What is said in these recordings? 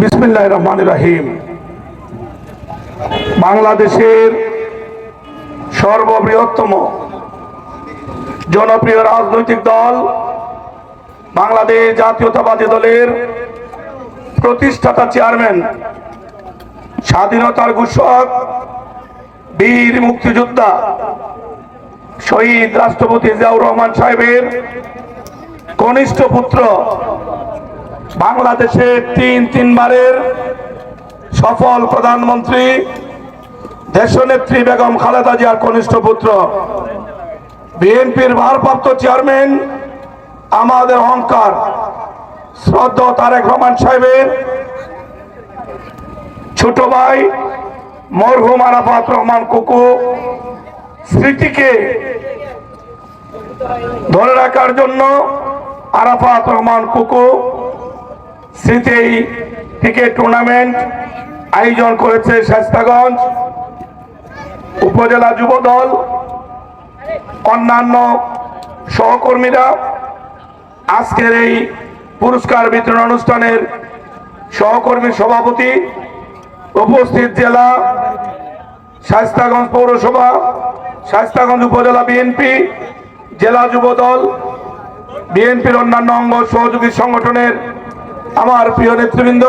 বিসমিল্লাহ রহমান রাহিম। বাংলাদেশের সর্ববৃহত্তম জনপ্রিয় রাজনৈতিক দল বাংলাদেশ জাতীয়তাবাদী দলের প্রতিষ্ঠাতা চেয়ারম্যান, স্বাধীনতার ঘোষক, বীর মুক্তিযোদ্ধা, শহীদ রাষ্ট্রপতি জিয়াউর রহমান সাহেবের কনিষ্ঠ পুত্র বাংলাদেশের তিন তিনবারের সফল প্রধানমন্ত্রী দেশনেত্রী বেগম খালেদা জিয়ার কনিষ্ঠ পুত্র। বিএনপির ভারপ্রাপ্ত চেয়ারম্যান আমাদের অহংকার। শ্রদ্ধ তারেক রহমান সাহেবের ছোট ভাই মরহুম আরাফাত রহমান কুকু স্মৃতিকে ধরে রাখার জন্য আরাফাত রহমান কুকু স্মৃতি ক্রিকেট টুর্নামেন্ট আয়োজন করেছে শাস্তাগঞ্জ উপজেলা যুব দল, অন্যান্য সহকর্মীরা। আজকের এই পুরস্কার বিতরণ অনুষ্ঠানের সহকর্মী সভাপতি উপস্থিত জেলা শাস্তাগঞ্জ পৌরসভা, শাস্তাগঞ্জ উপজেলা বিএনপি জেলা যুব দল বিএনপির অন্যান্য অঙ্গ সহযোগী সংগঠনের আমার প্রিয় নেতৃবৃন্দ,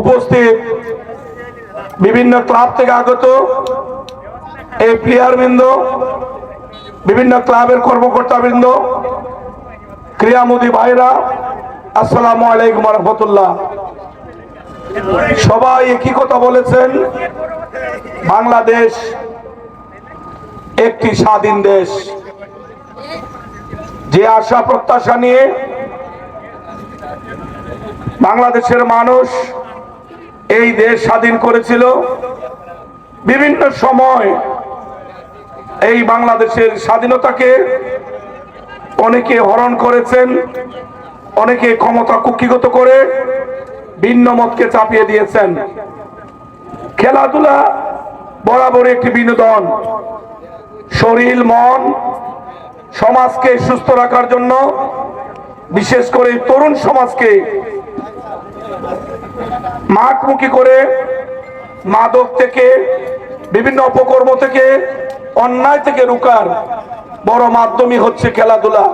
উপস্থিত বিভিন্ন ক্লাব থেকে আগত এই প্লেয়ার বৃন্দ বিভিন্ন ক্লাবের কর্মকর্তা বৃন্দ ক্রিয়ামোদী ভাইরা, আসসালামু আলাইকুম রহমতুল্লাহ। সবাই একই কথা বলেছেন, বাংলাদেশ একটি স্বাধীন দেশ। যে আশা প্রত্যাশা নিয়ে বাংলাদেশের মানুষ এই দেশ স্বাধীন করেছিল। বিভিন্ন সময় এই বাংলাদেশের স্বাধীনতাকে অনেকে হরণ করেছেন, অনেকে ক্ষমতা কুক্ষিগত করে ভিন্ন মতকে চাপিয়ে দিয়েছেন। খেলাধুলা বরাবর একটি বিনোদন। শরীর, মন, সমাজকে সুস্থ রাখার জন্য, বিশেষ করে তরুণ সমাজকে মাঠমুখী করে মাদক থেকে, বিভিন্ন অপকর্ম থেকে, অন্যায় থেকে রুকার বড় মাধ্যমই হচ্ছে খেলাধুলা।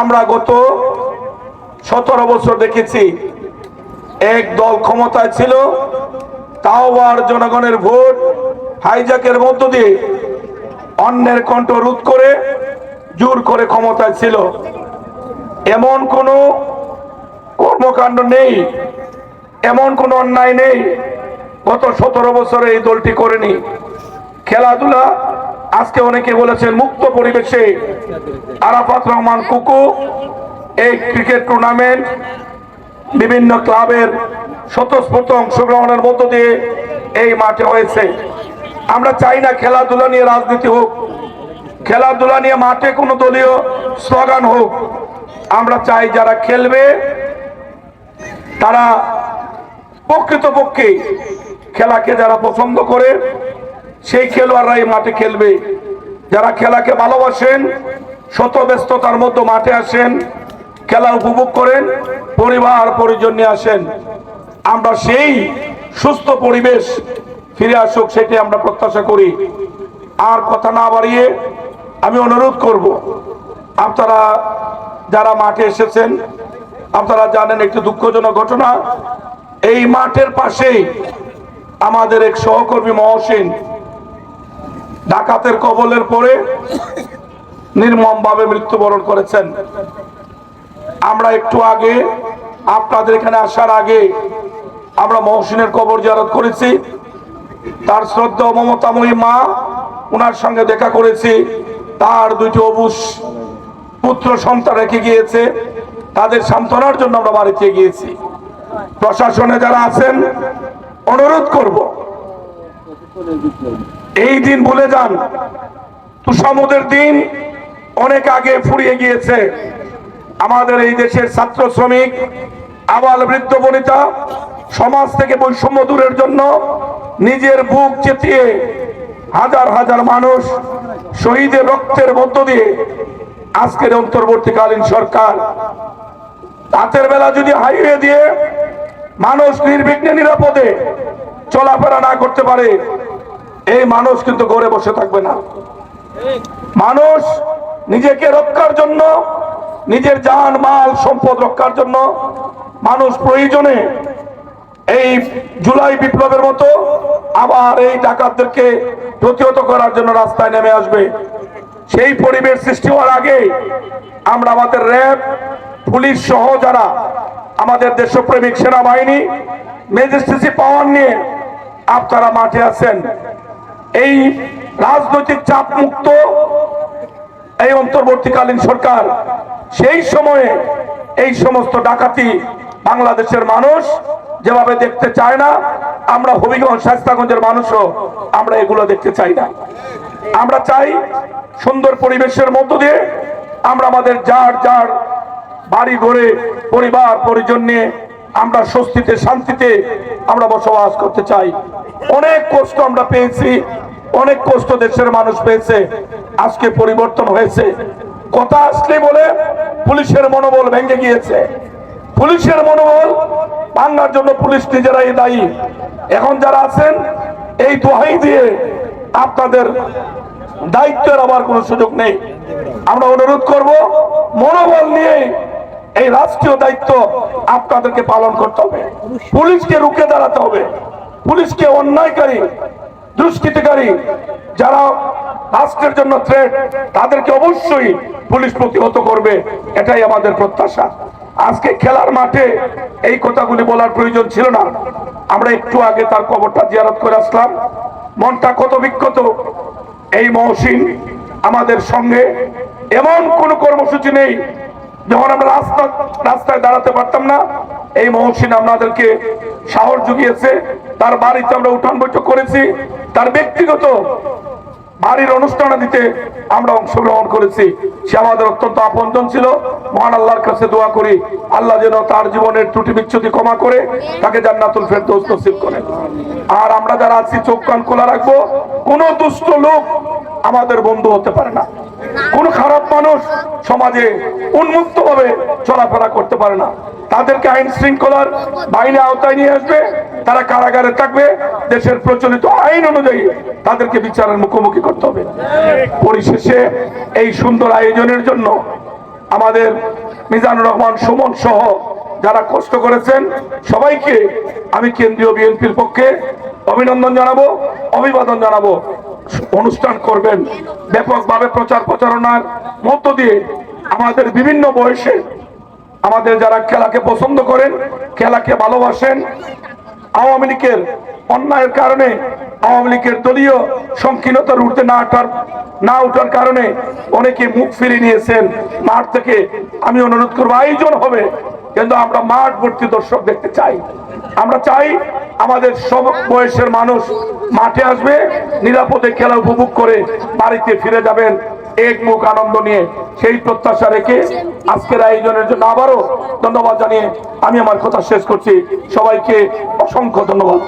আমরা গত সতেরো বছর দেখেছি, এক দল ক্ষমতায় ছিল, তাও আর জনগণের ভোট হাইজাকের মধ্য দিয়ে অন্যের কণ্ঠ রোধ করে, জোর করে ক্ষমতায় ছিল। এমন কোনো কর্মকাণ্ড নেই এমন কোনো অন্যায় নেই। গত সতেরো বছরে এই দলটি করেনি। খেলাধুলা, আজকে অনেকে বলেছেন মুক্ত পরিবেশে আরাফাত রহমান কুকু এই ক্রিকেট টুর্নামেন্ট বিভিন্ন ক্লাবের স্বতঃস্ফূর্ত অংশগ্রহণের মধ্য দিয়ে এই মাঠে হয়েছে। আমরা চাই না খেলাধুলা নিয়ে রাজনীতি হোক, খেলাধুলা নিয়ে মাঠে কোনো দলীয় স্লোগান হোক। আমরা চাই যারা খেলবে, তারা প্রকৃতপক্ষে খেলাকে যারা পছন্দ করে, সেই খেলোয়াড়রা এই মাঠে খেলবে। যারা খেলাকে ভালোবাসেন শত ব্যস্ততার মধ্যে মাঠে আসেন, খেলা উপভোগ করেন, পরিবার পরিজন নিয়ে আসেন, আমরা সেই সুস্থ পরিবেশ ফিরে আসুক, সেটি আমরা প্রত্যাশা করি। আর কথা না বাড়িয়ে আমি অনুরোধ করব, আপনারা যারা মাঠে এসেছেন, আপনারা জানেন একটি দুঃখজনক ঘটনা। এই মাঠের পাশেই আমাদের এক সহকর্মী মহসিন ডাকাতের কবলের পরে নির্মমভাবে মৃত্যুবরণ করেছেন। আমরা একটু আগে, আপনাদের এখানে আসার আগে আমরা মহসিনের কবর জারত করেছি। তার শ্রদ্ধা মমতাময়ী মা ওনার সঙ্গে দেখা করেছি। তার দুইটি অবুস পুত্র সন্তান রেখে গিয়েছে। তাদের সান্ত্বনার জন্য আমরা বাড়িতে গিয়েছি। প্রশাসনে যারা আছেন, অনুরোধ করব, এই দিন ভুলে যান। তুষামুদের দিন অনেক আগে ফুরিয়ে গিয়েছে। আমাদের এই দেশের ছাত্র শ্রমিক, আবাল বৃদ্ধ বনিতা, সমাজ থেকে বৈষম্য দূরের জন্য নিজের বুক চেতিয়ে হাজার হাজার মানুষ শহীদের রক্তের মধ্য দিয়ে আজকের অন্তর্বর্তীকালীন সরকার, রাতের বেলা যদি হাইওয়ে দিয়ে মানুষ নির্বিঘ্নে নিরাপদে চলাফেরা না করতে পারে, এই মানুষ কিন্তু ঘরে বসে থাকবে না। মানুষ নিজেকে রক্ষার জন্য, নিজের জান মাল, সম্পদ রক্ষার জন্য মানুষ প্রয়োজনে এই জুলাই বিপ্লবের মতো আবার এই ডাকাতদেরকে প্রতিহত করার জন্য রাস্তায় নেমে আসবে। সেই পরিবেশ সৃষ্টি হওয়ার আগে আমরা আমাদের র্যাব, পুলিশ সহ যারা আমাদের দেশপ্রেমিক সেনাবাহিনী ম্যাজিস্ট্রেসি পাওয়ার নিয়ে আপনারা মাঠে আছেন। এই রাজনৈতিক চাপ মুক্ত এই অন্তর্বর্তীকালীন সরকার, সেই সময়ে এই সমস্ত ডাকাতি বাংলাদেশের মানুষ যেভাবে দেখতে চায় না, আমরা হবিগঞ্জ শাস্তাগঞ্জের মানুষও আমরা এগুলো দেখতে চাই না। আমরা চাই সুন্দর পরিবেশের মধ্য দিয়ে আমরা আমাদের যার যার বাড়ি ঘরে পরিবার, পরিজন নিয়ে আমরা স্বস্তিতে, শান্তিতে আমরা বসবাস করতে চাই। অনেক কষ্ট আমরা পেয়েছি, অনেক কষ্ট দেশের মানুষ পেয়েছে, আজকে পরিবর্তন হয়েছে। কথা আসলে বলে পুলিশের মনোবল ভেঙে গিয়েছে। পুলিশের মনোবল ভাঙার জন্য পুলিশ নিজেরাই দায়ী। এখন যারা আছেন, এই দোহাই দিয়ে আপনাদের দায়িত্বের আবার কোনো সুযোগ নেই। আমরা অনুরোধ করব, মনোবল নিয়ে এই রাষ্ট্রীয় দায়িত্ব আপনাদেরকে পালন করতে হবে। পুলিশকে রুখে দাঁড়াতে হবে। পুলিশকে অন্যায়কারী, দুষ্কৃতিকারী যারা রাষ্ট্রের জন্য থ্রেট তাদেরকে অবশ্যই পুলিশ প্রতিহত করবে। এটাই আমাদের প্রত্যাশা। আজকে খেলার মাঠে এই কথাগুলি বলার প্রয়োজন ছিল না। আমরা একটু আগে তার কবরটা জিয়ারত করে আসলাম। মনটা কত বিক্ষত এই মহসিন আমাদের সঙ্গে। এমন কোন কর্মসূচি নেই যখন আমরা রাস্তা রাস্তায় দাঁড়াতে পারতাম না, এই মহসিন আমাদেরকে সাহস জুগিয়েছে। তার বাড়িতে আমরা উঠান বৈঠক করেছি। তার ব্যক্তিগত বাড়ির অনুষ্ঠানে দিতে আমরা অংশগ্রহণ করেছি। সে আমাদের অত্যন্ত আপনজন ছিল। মহান আল্লাহর কাছে দোয়া করি, আল্লাহ যেন তার জীবনের ত্রুটি বিচ্ছুতি ক্ষমা করে তাকে জান্নাতুল ফেরদৌস নসিব করে। আর আমরা যারা আছি, চোখ কান খোলা রাখব। কোন দুষ্ট লোক আমাদের বন্ধু হতে পারে না। কোন খারাপ মানুষ সমাজে উন্মুক্ত ভাবে চলাফেরা করতে পারে না। তাদেরকে আইন শৃঙ্খলার বাইরে আওতায় নিয়ে আসবে, তারা কারাগারে থাকবে, দেশের প্রচলিত আইন অনুযায়ী তাদেরকে বিচারের মুখোমুখি করতে হবে। পরিশেষে এই সুন্দর আয়োজনের জন্য আমাদের মিজানুর রহমান, সুমন সহ যারা কষ্ট করেছেন, সবাইকে আমি কেন্দ্রীয় বিএনপির পক্ষে অভিনন্দন জানাব, অভিবাদন জানাব। অনুষ্ঠান করবেন। ব্যাপকভাবে প্রচার প্রচারণার মধ্য দিয়ে আমাদের বিভিন্ন বয়সে আমাদের যারা খেলাকে পছন্দ করেন, খেলাকে ভালোবাসেন, আওয়ামী লীগের অন্যায়ের কারণে, আওয়ামী লীগের দলীয় সংকীর্ণতার উঠতে না ওঠার না ওঠার কারণে অনেকে মুখ ফিরিয়ে নিয়েছেন। মাঠ থেকে আমি অনুরোধ করব, আয়োজন হবে। কিন্তু আমরা মাঠ ভর্তি দর্শক দেখতে চাই। আমরা চাই আমাদের সব বয়সের মানুষ মাঠে আসবে, নিরাপদে খেলা উপভোগ করে বাড়িতে ফিরে যাবেন। এক মুখ আনন্দ নিয়ে সেই প্রত্যাশা রেখে আজকের আয়োজনের জন্য আবারও ধন্যবাদ জানিয়ে আমি আমার কথা শেষ করছি। সবাইকে অসংখ্য ধন্যবাদ।